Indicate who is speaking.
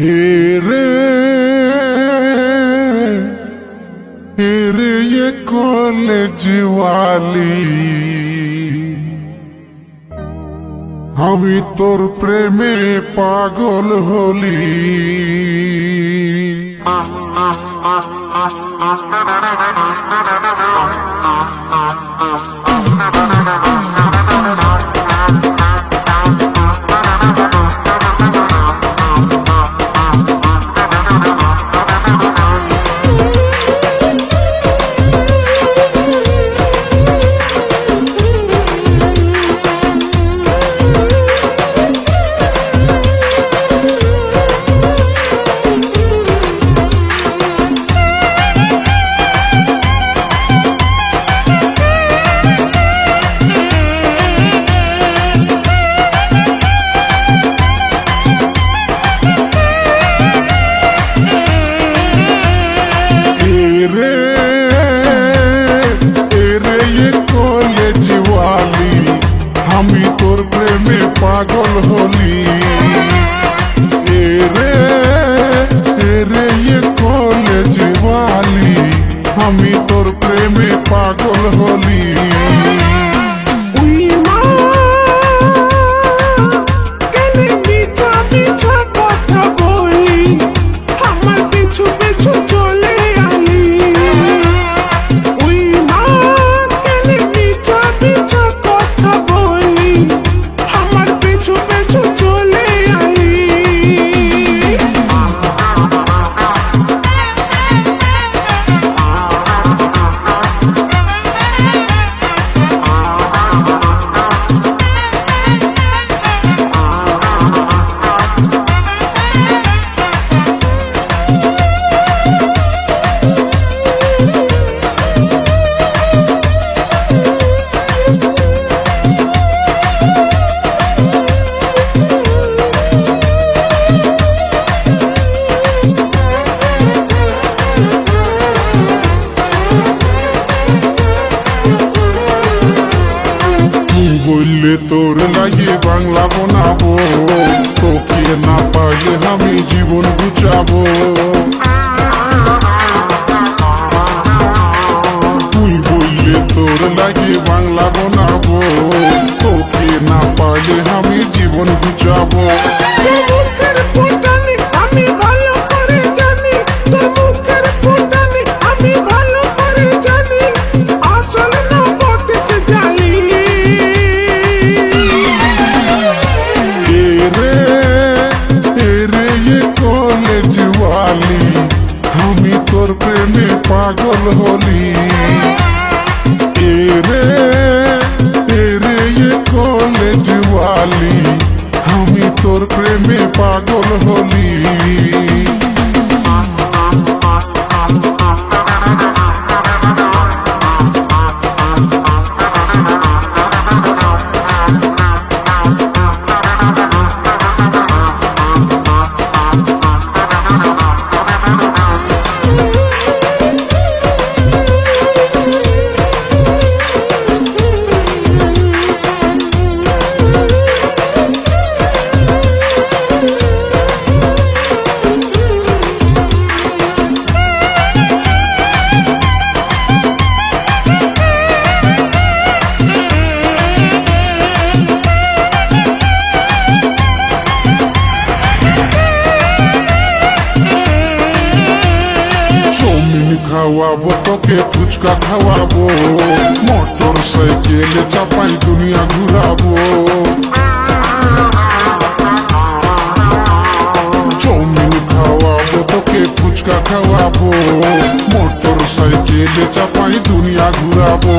Speaker 1: হেরে হেরে এ কলেজ ওয়ালি আমি তোর প্রেমে পাগল হলি Thank you. তোর লাগে বাংলা বনাবো। তোকে না পাইলে আমি জীবন গুচাবো তুই বললে তোর লাগে বাংলা বনাবো। তোকে না পাইলে আমি জীবন গুছাবো।
Speaker 2: ढोल होली?
Speaker 1: तेरे तेरे ये कॉलेज वाली हमी तोर प्रेमे पागल होली। ফুচকা খাওয়াবো, মোটর সাইকেলে চাপাই দুনিয়া ঘুরাবো। চৌমিন খাওয়াবো, তোকে ফুচকা খাওয়াবো, মোটর সাইকেলে চাপাই দুনিয়া ঘুরাবো।